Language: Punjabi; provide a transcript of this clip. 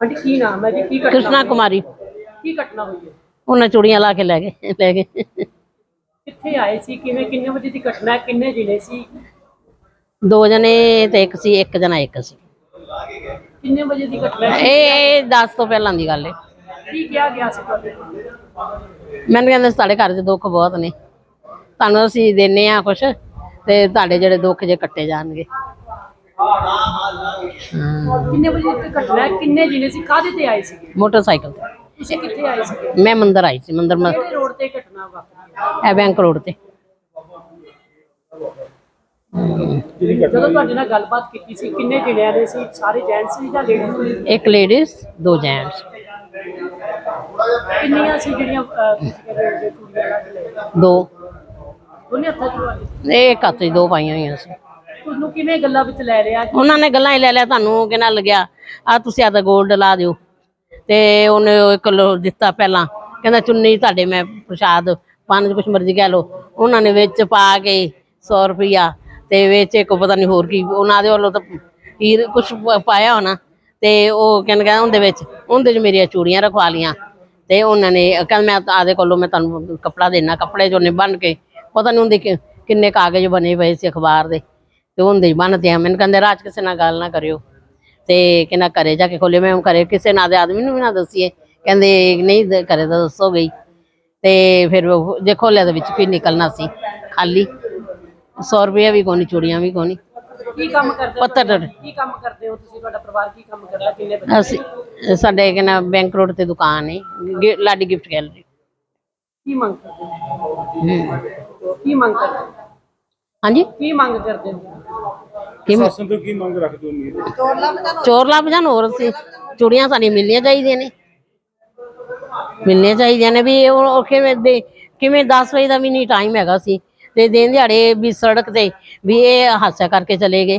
ਆਂਟੀ ਕੀ ਨਾਮ ਹੈ ਜੀ? ਕੀ ਘਟਨਾ ਕ੍ਰਿਸ਼ਨਾ ਹੋਈ? ਕੁਮਾਰੀ। ਕੀ ਘਟਨਾ ਹੋਈ ਹੈ? ਉਹਨਾਂ ਚੂੜੀਆਂ ਲਾ ਕੇ ਲੈ ਗਏ ਲੈ ਗਏ। ਕਿੱਥੇ ਆਏ ਸੀ? ਕਿਵੇਂ ਕਿੰਨੇ ਵਜੇ ਦੀ ਘਟਨਾ ਹੈ? ਕਿੰਨੇ ਜ਼ਿਲ੍ਹੇ ਸੀ? ਦੋ ਜਣੇ ਤੇ ਇੱਕ ਸੀ ਇੱਕ ਜਣਾ ਇੱਕ ਸੀ। ਕਿੰਨੇ ਵਜੇ ਦੀ ਘਟਨਾ ਹੈ? ਇਹ 10 ਤੋਂ ਪਹਿਲਾਂ ਦੀ ਗੱਲ ਹੈ। ਕੀ ਕਿਹਾ ਗਿਆ ਸੀ ਤੁਹਾਡੇ ਕੋਲ? ਮੈਨੂੰ ਕਹਿੰਦੇ ਸਾਡੇ ਘਰ 'ਚ ਦੁੱਖ ਬਹੁਤ ਨੇ। ਤੁਹਾਨੂੰ ਅਸੀਂ ਦਿੰਨੇ ਆ ਕੁਛ ਤੇ ਤੁਹਾਡੇ ਜਿਹੜੇ ਦੁੱਖ ਜੇ ਕੱਟੇ ਜਾਣਗੇ। ਹਾਂ ਕਿੰਨੇ ਵਜੇ ਦੀ ਘਟਨਾ ਹੈ? ਕਿੰਨੇ ਜ਼ਿਲ੍ਹੇ ਸੀ? ਕਾਹਦੇ ਤੇ ਆਏ ਸੀਗੇ? ਮੋਟਰਸਾਈਕਲ ਤੇ। ਤੁਸੀਂ ਕਿੱਥੇ ਆਏ ਸੀਗੇ? ਮੈਂ ਮੰਦਰ ਆਈ ਸੀ ਮੰਦਰ ਮ- ਕਿਹੜੇ ਰੋਡ ਤੇ ਘਟਨਾ ਵਾਪਰੀ ਇਹ ਬੈਂਕ ਰੋਡ ਤੇ। ਜਦੋਂ ਤੁਹਾਡੇ ਨਾਲ ਗੱਲਬਾਤ ਕੀਤੀ ਸੀ ਕਿੰਨੇ ਜ਼ਿਲ੍ਹਿਆਂ ਦੇ ਸੀ? ਸਾਰੇ ਜੈਂਟਸ ਸੀ ਜਾਂ ਲੇਡੀਜ਼ ਸੀ? ਇੱਕ ਲੇਡੀਜ਼ ਦੋ ਜੈਂਟਸ ਕਿੰਨੀਆਂ ਸੀ ਜਿਹੜੀਆਂ ਅਹ, ਤੁਸੀਂ ਕਹਿੰਦੇ ਹੋ ਕਿ ਕੁੜੀਆਂ ਲੱਗ ਲਏ ਦੋ। ਉਹਨੇ ਹੱਥਾਂ ਚ ਵਾਲੀ ਇਹ ਇੱਕ ਹੱਥ 'ਚ ਦੋ ਪਾਈਆਂ ਹੋਈਆਂ ਸੀ। ਤੁਹਾਨੂੰ ਕਿਵੇਂ ਗੱਲਾਂ ਵਿੱਚ ਲੈ ਲਿਆ? ਉਹਨਾਂ ਨੇ ਗੱਲਾਂ ਹੀ ਲੈ ਲਿਆ, ਤੁਹਾਨੂੰ ਕਿਹਨਾਂ ਲੱਗਿਆ ਆ ਤੁਸੀਂ ਆਦਾ ਗੋਲਡ ਲਾ ਦਿਓ। ਤੇ ਉਹਨੇ ਉਹ ਇੱਕ ਲੋ ਦਿੱਤਾ ਪਹਿਲਾਂ, ਕਹਿੰਦਾ, ਚੁੰਨੀ ਤੁਹਾਡੇ ਮੈਂ ਪ੍ਰਸ਼ਾਦ ਪੰਜ ਕੁਛ ਮਰਜ਼ੀ ਕਹਿ ਲਓ। ਉਹਨਾਂ ਨੇ ਵਿੱਚ ਪਾ ਕੇ 100 ਰੁਪਿਆ ਤੇ ਵਿੱਚ ਇੱਕ ਪਤਾ ਨਹੀਂ ਹੋਰ ਕੀ, ਉਹਨਾਂ ਦੇ ਵੱਲੋਂ ਤਾਂ ਹੀਰ ਕੁਛ ਪਾਇਆ ਹੋਣਾ। ਤੇ ਉਹ ਕਹਿੰਦਾ ਕਹਿੰਦਾ, ਉਹਦੇ ਵਿੱਚ, ਉਹਦੇ 'ਚ ਮੇਰੀਆਂ ਚੂੜੀਆਂ ਰਖਵਾ ਲੀਆਂ ਤੇ ਉਹਨਾਂ ਨੇ, ਕਹਿੰਦਾ, ਮੈਂ ਆਦੇ ਕੋਲੋਂ ਮੈਂ ਤੁਹਾਨੂੰ ਕੱਪੜਾ ਦੇਣਾ, ਕੱਪੜੇ 'ਚ ਉਹਨੇ ਬੰਨ ਕੇ, ਪਤਾ ਨਹੀਂ ਉਹਦੇ ਕਿੰਨੇ ਕਾਗਜ਼ ਬਣੇ ਪਏ ਸੀ ਅਖਬਾਰ ਦੇ। ਤੇ ਉਹਦੇ ਹੀ ਬੰਨ੍ਹਦੇ ਆ। ਮੈਨੂੰ ਕਹਿੰਦੇ ਰਾਜ ਕਿਸੇ ਨਾਲ ਗੱਲ ਨਾ ਕਰਿਓ ਤੇ ਕਹਿੰਦਾ ਘਰੇ ਜਾ ਕੇ ਖੋਲੇ ਮੈਂ ਘਰੇ ਕਿਸੇ ਨਾਲ ਦੇ ਆਦਮੀ ਨੂੰ ਵੀ ਨਾ ਦੱਸੀਏ। ਕਹਿੰਦੇ ਨਹੀਂ ਘਰੇ ਤਾਂ ਦੱਸੋ ਗਈ ਤੇ ਫਿਰ ਉਹ ਜੇ ਖੋਲਿਆ ਦੇ ਵਿੱਚ ਕੀ ਨਿਕਲਣਾ ਸੀ ਖਾਲੀ। 100 ਰੁਪਏ ਵੀ ਕੋਨੀ ਚੂੜੀਆਂ ਵੀ ਕੋਨੀ ਕੀ ਕੰਮ ਕਰਦੇ ਹੋ? ਪੱਤਰ। ਕੀ ਕੰਮ ਕਰਦੇ ਹੋ ਤੁਸੀਂ? ਤੁਹਾਡਾ ਪਰਿਵਾਰ ਕੀ ਕੰਮ ਕਰਦਾ? ਕਿੰਨੇ ਬੱਚੇ ਅਸੀਂ ਸਾਡੇ ਕਹਿੰਦਾ ਬੈਂਕ ਰੋਡ ਤੇ ਦੁਕਾਨ ਹੈ ਲਾਡੀ ਗਿਫਟ ਗੈਲਰੀ ਕੀ ਮੰਗ ਕਰਦੇ ਹੋ? ਕੀ ਮੰਗ ਕਰਦੇ ਹਾਂਜੀ? ਕੀ ਮੰਗ ਕਰਦੇ ਹੋ? ਕੀ ਸ਼ਾਸਨ ਤੋਂ ਕੀ ਮੰਗ ਰੱਖਦੇ ਹੋ ਉਮੀਦ? ਚੋਰ ਲੱਭ ਜਾਣ ਹੋਰ ਸੀ ਚੂੜੀਆਂ ਸਾਡੀਆਂ ਮਿਲਣੀਆਂ ਚਾਹੀਦੀਆਂ ਨੇ। ਮਿਲਣੀਆਂ ਚਾਹੀਦੀਆਂ ਨੇ ਵੀ ਉਹ ਕਿਵੇਂ ਦੇ ਕਿਵੇਂ 10 ਵਜੇ ਦਾ ਵੀ ਨਹੀਂ ਟਾਈਮ ਹੈਗਾ ਸੀ। ਤੇ ਦਿਨ ਦਿਹਾੜੇ ਵੀ ਸੜਕ ਤੇ ਵੀ ਇਹ ਹਾਦਸਾ ਕਰਕੇ ਚਲੇ ਗਏ।